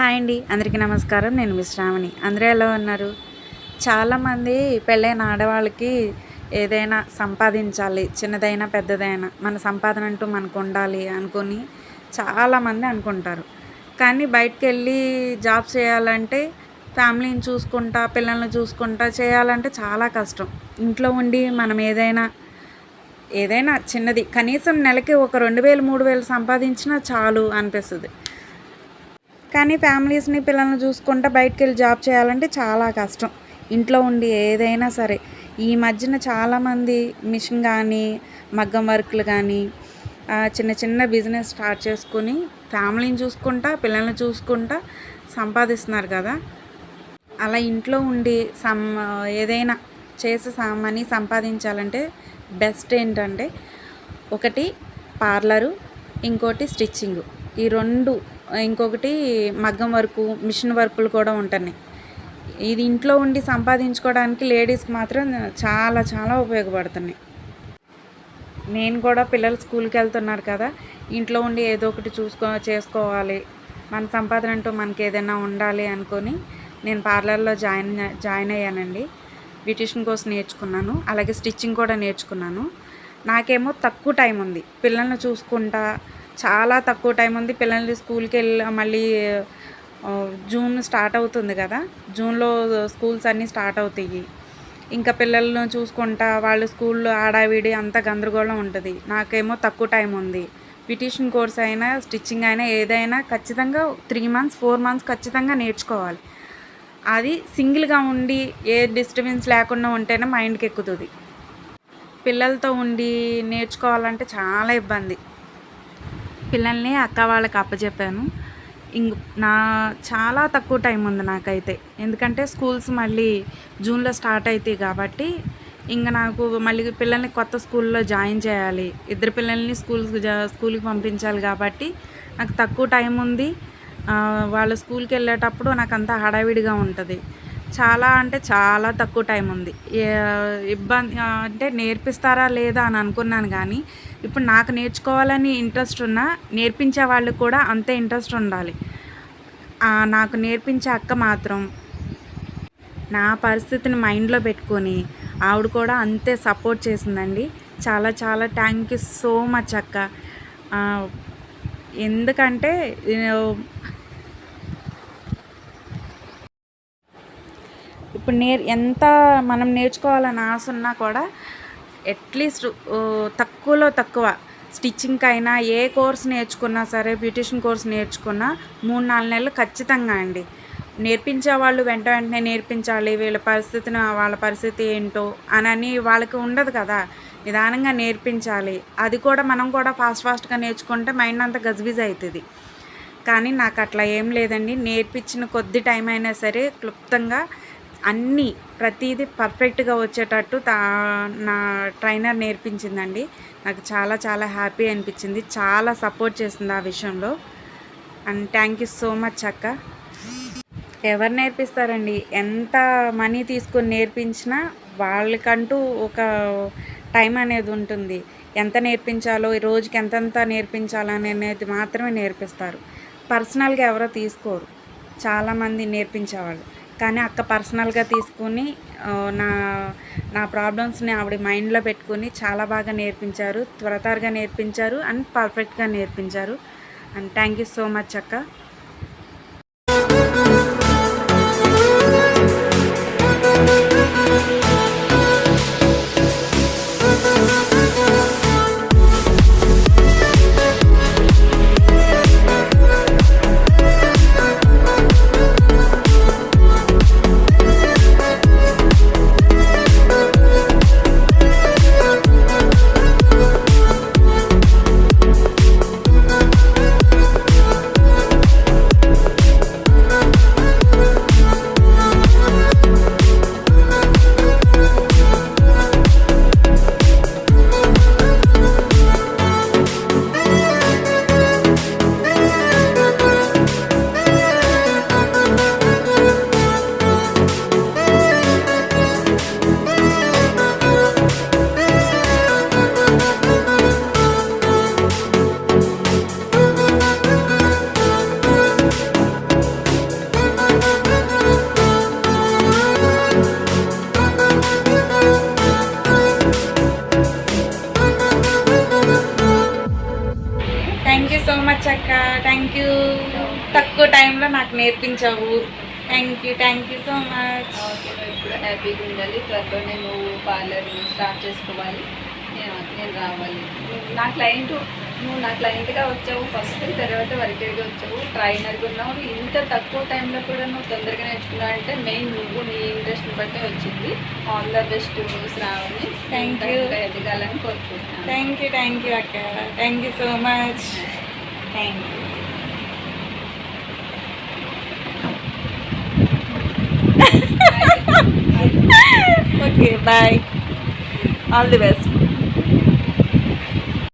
Hi అండి అందరికీ నమస్కారం. నేను విశ్రామణి అందరూ ఎలా ఉన్నారు? చాలామంది పెళ్ళైన ఆడవాళ్ళకి ఏదైనా సంపాదించాలి చిన్నదైనా పెద్దదైనా మన సంపాదన అంటూ మనకు ఉండాలి అనుకొని చాలామంది అనుకుంటారు. కానీ బయటకు వెళ్ళి జాబ్ చేయాలంటే ఫ్యామిలీని చూసుకుంటా పిల్లల్ని చూసుకుంటా చేయాలంటే చాలా కష్టం. ఇంట్లో ఉండి మనం ఏదైనా ఏదైనా చిన్నది కనీసం నెలకి ఒక రెండు వేలు మూడు వేలు సంపాదించినా చాలు అనిపిస్తుంది. కానీ ఫ్యామిలీస్ని పిల్లల్ని చూసుకుంటూ బయటికి వెళ్ళి జాబ్ చేయాలంటే చాలా కష్టం. ఇంట్లో ఉండి ఏదైనా సరే. ఈ మధ్యన చాలామంది మిషన్ కానీ మగ్గం వర్క్లు కానీ చిన్న చిన్న బిజినెస్ స్టార్ట్ చేసుకుని ఫ్యామిలీని చూసుకుంటా పిల్లల్ని చూసుకుంటా సంపాదిస్తున్నారు కదా. అలా ఇంట్లో ఉండి సం ఏదైనా చేసి మనీ సంపాదించాలంటే బెస్ట్ ఏంటంటే ఒకటి పార్లరు ఇంకోటి స్టిచ్చింగ్. ఈ రెండు ఇంకొకటి మగ్గం వర్కు మిషన్ వర్కులు కూడా ఉంటున్నాయి. ఇది ఇంట్లో ఉండి సంపాదించుకోవడానికి లేడీస్కి మాత్రం చాలా చాలా ఉపయోగపడుతున్నాయి. నేను కూడా పిల్లలు స్కూల్కి వెళ్తున్నారు కదా ఇంట్లో ఉండి ఏదో ఒకటి చూసుకో చేసుకోవాలి. మన సంపాదన అంటూ మనకి ఏదైనా ఉండాలి అనుకొని నేను పార్లర్లో జాయిన్ జాయిన్ అయ్యానండి. బ్యూటిషన్ కోర్స్ నేర్చుకున్నాను అలాగే స్టిచ్చింగ్ కూడా నేర్చుకున్నాను. నాకేమో తక్కువ టైం ఉంది. పిల్లల్ని చూసుకుంటా చాలా తక్కువ టైం ఉంది. పిల్లల్ని స్కూల్కి వెళ్ళి మళ్ళీ జూన్ స్టార్ట్ అవుతుంది కదా. జూన్లో స్కూల్స్ అన్నీ స్టార్ట్ అవుతాయి. ఇంకా పిల్లలను చూసుకుంటా వాళ్ళు స్కూల్లో ఆడావిడి అంత గందరగోళం ఉంటుంది. నాకేమో తక్కువ టైం ఉంది. పిటిషన్ కోర్స్ అయినా స్టిచ్చింగ్ అయినా ఏదైనా ఖచ్చితంగా త్రీ మంత్స్ ఫోర్ మంత్స్ ఖచ్చితంగా నేర్చుకోవాలి. అది సింగిల్గా ఉండి ఏ డిస్టర్బెన్స్ లేకుండా ఉంటేనే మైండ్కి ఎక్కుతుంది. పిల్లలతో ఉండి నేర్చుకోవాలంటే చాలా ఇబ్బంది. పిల్లల్ని అక్క వాళ్ళకి అప్పచెప్పాను ఇంక నా చాలా తక్కువ టైం ఉంది నాకైతే. ఎందుకంటే స్కూల్స్ మళ్ళీ జూన్లో స్టార్ట్ అవుతాయి కాబట్టి ఇంకా నాకు మళ్ళీ పిల్లల్ని కొత్త స్కూల్లో జాయిన్ చేయాలి. ఇద్దరు పిల్లల్ని స్కూల్కి స్కూల్కి పంపించాలి కాబట్టి నాకు తక్కువ టైం ఉంది. వాళ్ళ స్కూల్కి వెళ్ళేటప్పుడు నాకు అంతా హడావిడిగా ఉంటుంది. చాలా అంటే చాలా తక్కువ టైం ఉంది. ఇబ్బంది అంటే నేర్పిస్తారా లేదా అని అనుకున్నాను కానీ ఇప్పుడు నాకు నేర్చుకోవాలని ఇంట్రెస్ట్ ఉన్నా నేర్పించే వాళ్ళు కూడా అంతే ఇంట్రెస్ట్ ఉండాలి. నాకు నేర్పించే అక్క మాత్రం నా పరిస్థితిని మైండ్లో పెట్టుకొని ఆవిడ కూడా అంతే సపోర్ట్ చేసిందండి. చాలా చాలా థ్యాంక్ యూ సో మచ్ అక్క. ఎందుకంటే ఇప్పుడు నేర్ ఎంత మనం నేర్చుకోవాలని ఆశ ఉన్నా కూడా అట్లీస్ట్ తక్కువలో తక్కువ. స్టిచ్చింగ్ అయినా ఏ కోర్స్ నేర్చుకున్నా సరే బ్యూటిషియన్ కోర్స్ నేర్చుకున్నా మూడు నాలుగు నెలలు ఖచ్చితంగా అండి. నేర్పించే వాళ్ళు వెంట వెంటనే నేర్పించాలి వీళ్ళ పరిస్థితిని వాళ్ళ పరిస్థితి ఏంటో అని వాళ్ళకి ఉండదు కదా. నిదానంగా నేర్పించాలి. అది కూడా మనం కూడా ఫాస్ట్ ఫాస్ట్గా నేర్చుకుంటే మైండ్ అంతా గజ్బిజ్ అవుతుంది కానీ నాకు అట్లా ఏం లేదండి. నేర్పించిన కొద్ది టైం అయినా సరే క్లుప్తంగా అన్నీ ప్రతిదీ పర్ఫెక్ట్గా వచ్చేటట్టు తా నా ట్రైనర్ నేర్పించిందండి. నాకు చాలా చాలా హ్యాపీ అనిపించింది. చాలా సపోర్ట్ చేసింది ఆ విషయంలో. And thank you so much అక్క. ఎవరు నేర్పిస్తారండి? ఎంత మనీ తీసుకొని నేర్పించినా వాళ్ళకంటూ ఒక టైం అనేది ఉంటుంది. ఎంత నేర్పించాలో ఈ రోజుకి ఎంతెంత నేర్పించాలో అనేది మాత్రమే నేర్పిస్తారు. పర్సనల్గా ఎవరో తీసుకోరు. చాలామంది నేర్పించేవాళ్ళు. కానీ అక్క పర్సనల్గా తీసుకుని నా నా ప్రాబ్లమ్స్ని ఆవిడ మైండ్లో పెట్టుకుని చాలా బాగా నేర్పించారు. త్వరతరగా నేర్పించారు. అండ్ పర్ఫెక్ట్గా నేర్పించారు. And thank you so much అక్క. థ్యాంక్ యూ సో మచ్ అక్క. థ్యాంక్ యూ తక్కువ టైంలో నాకు నేర్పించావు. Thank you thank you so much కూడా ఇప్పుడు హ్యాపీగా ఉండాలి. త్వరలోనే నువ్వు పార్లర్ స్టార్ట్ చేసుకోవాలి. నేను నేను రావాలి. నువ్వు నా క్లయింట్ నువ్వు నా క్లయింట్గా వచ్చావు. ఫస్ట్ తర్వాత వర్కర్గా వచ్చావు. ట్రైనర్గా ఉన్నావు. ఇంత తక్కువ టైంలో కూడా నువ్వు తొందరగా నేర్చుకున్నావు అంటే మెయిన్ నువ్వు బట్టే వచ్చింది. All the best Shravani. You. ఇంకా ఎదగాలని కోరుకుంటున్నాను. థ్యాంక్ యూ థ్యాంక్ యూ అక్క. Thank you so much thank you okay bye all the best